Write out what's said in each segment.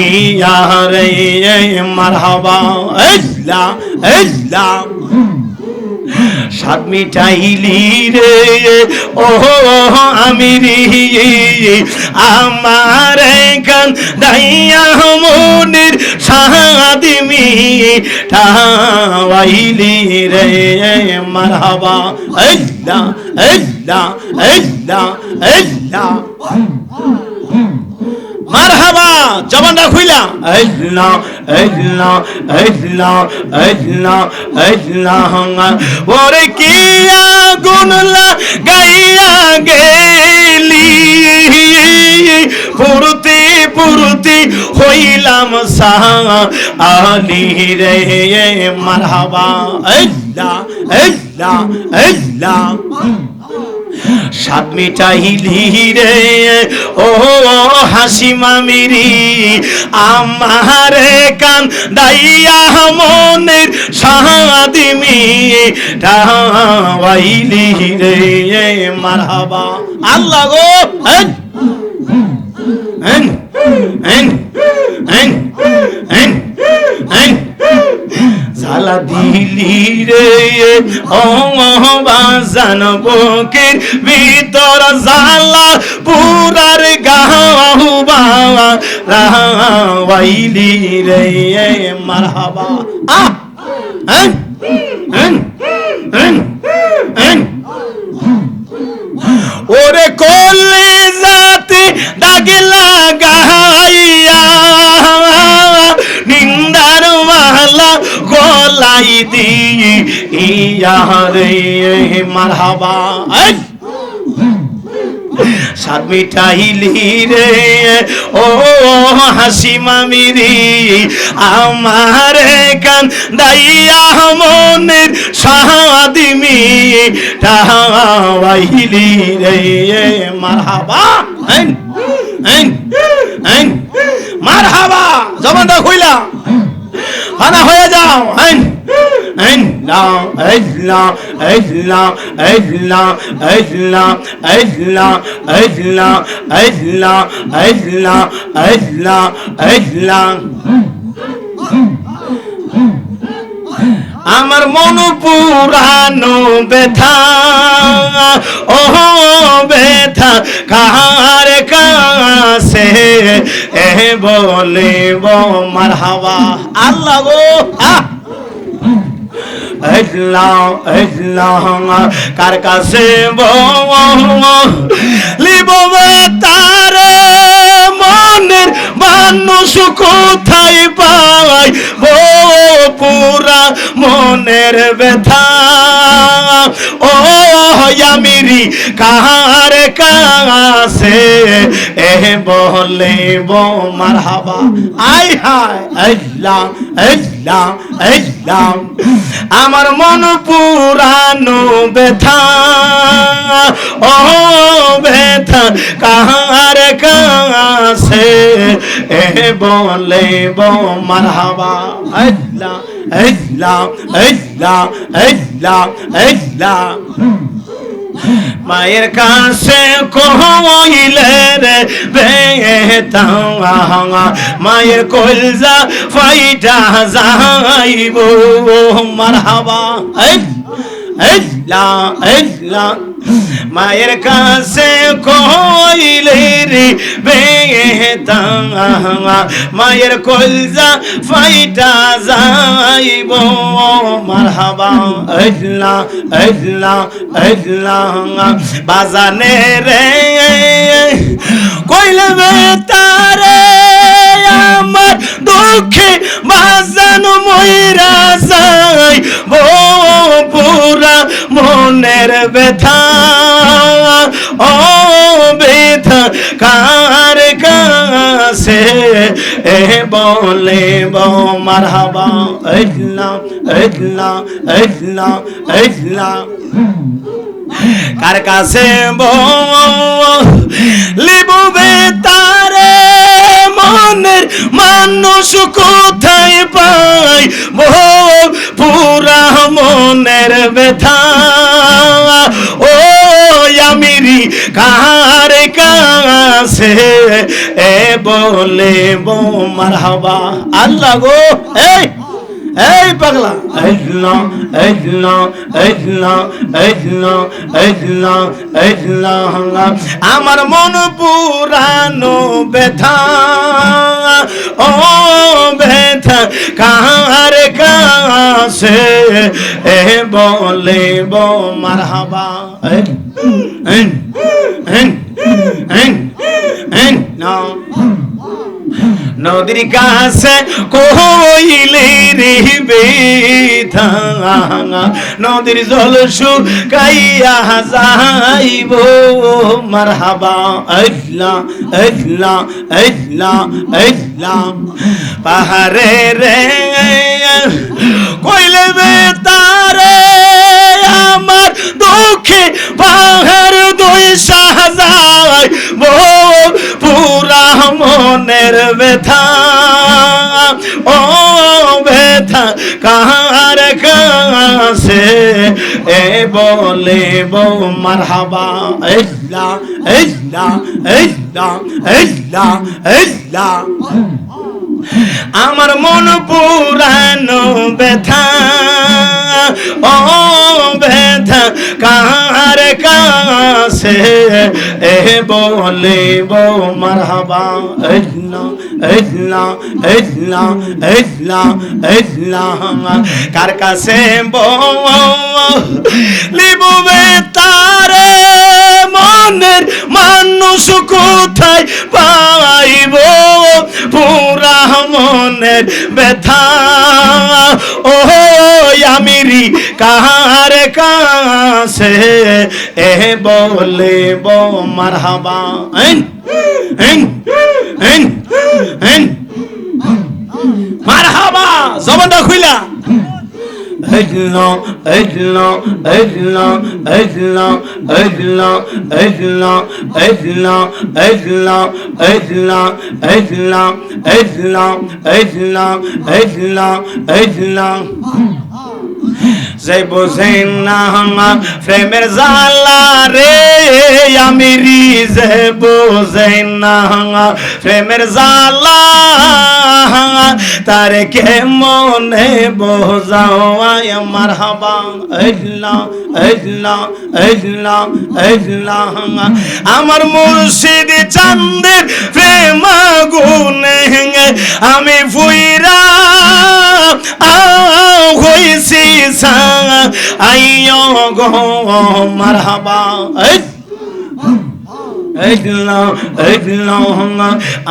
ইয়া রে মারহাবা আল্লাহ আল্লাহ সাত মিটাইলি রে ও আমিরি, আমার গান দাইয়া মনির সাদিমি টাওয়াইলি রে, মারহাবা আল্লাহ আল্লাহ আল্লাহ আল্লাহ মারহাবা। জবানটা খুইলা। আল্লাহ আল্লাহ আল্লাহ আল্লাহ আল্লাহ ওরে কি আগুন লাগাইয়া গেলি? পুরতি পুরতি হইলাম আলি রে মারহাবা। আল্লাহ আল্লাহ আল্লাহ সাত মিটাইলি রে, ও হাসি মামিরি, আমার কান দাইয়া মনের সাদিমি টাওয়াইলি রে, মারহাবা। আল্লাহ গো, হেন হেন হেন হেন। জ্বালা দিলি রে অমবাজান বুকের ভিতর জ্বালা পুরার গাহু বাবা রাহাইলি রে মারহাবা। হ্যাঁ? ইয়া রে মারহাবা! সাত মিঠাইলি রে, ও হাসি মামিরি, আমার কান দাইয়া মনের সাদিমি টাওয়াইলি রে মারহাবা। হেন হেন হেন মারহাবা। জবানটা খুইলা। হানা হয়ে যাও হেন হেন লাও এজলা এজলা এজলা এজলা এজলা এজলা এজলা এজলা এজলা এজলা আমার মন পুরানো ব্যথা ও ব্যথা কার কাছে বলে মার হাওয়া আল্লাহ গো কার কাছে তারে মনের মানুষ কোথায় পাই বো, পুরা মনের ব্যথা। ও আমিরি কার কাছে? এ বলে বো মার হাবা আই হায় এজলাম এজলাম এজলাম আমার মন পুরানো ব্যথা ও ব্যথা কাহার কাছে? এ বলে বো মারহাবা। আল্লাহ আল্লাহ আল্লাহ আল্লাহ আল্লাহ। মায়ের কাছে কহইলে রে বেতা মায়ের কলজা ফাইটা যাইব মারহাবা। এল্লা মায়ের কাছে কইলে রে বেতা মায়ের কলজা ফাইটা যাইব, মারহাবা এল্লা এল্লা এল্লা বাজানে রে, কইলে বেতারে আমার দুঃখে বাজান ময়রা যাই বো মনের ব্যথা, ও ব্যথা কার কাছে? এ বলে বো, মারহাবা এজলা এজলা এজলা এজলা কার কাছে লিববে তারে মনের মানুষ কোথায় পাই বো, পুরা মনের ব্যথা। কার কাছে? এ বলে বো মারহাবা। আল্লাহ গো এই এই পাগলা। এজলা এজলা এজলা এজলা এজলা এজলা আমার মন পুরানো ব্যথা ও ব্যথা কার কাছে? এ বলে বো মারহাবা এই এই এই এই এই না নদীর কাছে কইলে রে বেথা। নদীর জল শুকাইয়া যাইব, মারহাবা। আল্লাহ আল্লাহ আল্লাহ আল্লাহ। পাহাড়ে রে, কইলে বেতারে আমার দুঃখে পাহাড় কার কাছে? এ বলে বো মারহাবা। ইল্লা ইল্লা ইল্লা ইল্লা ইল্লা আমার মন পুরানো ব্যথা, ও ব্যথা কার কাছে? এ বলে বো মারহাবা ইল্লা ইল্লা ইল্লা ইল্লা ইল্লা কার কাছে বো লিবু বেতারে মনের মানুষ কোথায় পাইব? পুরা মনের ব্যথা। ও আমিরি কাহার কাছে? এ বলে বো, মারহাবা। আইন আইন আইন আইন মারহাবা, জবানটা খুইলা। اجلو اجلو اجلو اجلو اجلو اجلو اجلو اجلو اجلو اجلو اجلو اجلو اجلو اجلو যে বোঝে না প্রেমের জালা রে আমিরি যে বোঝে না প্রেমের জালা তার কে মনে বোঝাও আমার হাবা। এজলা এজলা এজলা এজলা আমার মুর্শিদ চান্দের প্রেম গুনে আমি ফুইরা হইছি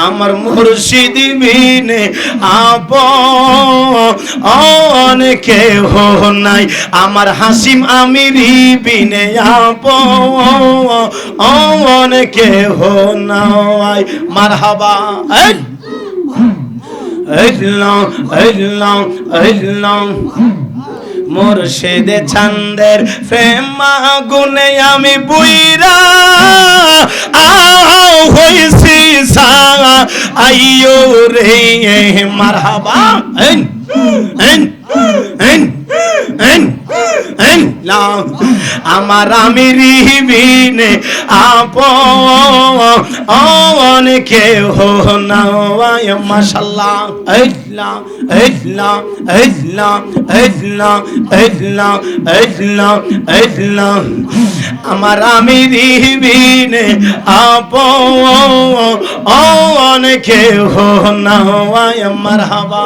আমার মুর্শিদ বিনে আপ অনেকে হো নাই আমার হাসিম আমিরি বিনে আপ অনেকে হো নাই মারহাবা এই এগলা এগলা এগলা মুর্শিদে ছন্দের প্রেম গুনে আমি বুইরা আও হইছি সা আইয়ো রে মারহাবা। এন এন দিলাম। আমার আমি রিবিনে আপন। কেহ নাওয়ায় মাশাল্লাহ ইসলাম ইসলাম ইসলাম ইসলাম ইসলাম আমার আমি রিবিনে আপন। কেহ নাওয়ায় মারহাবা।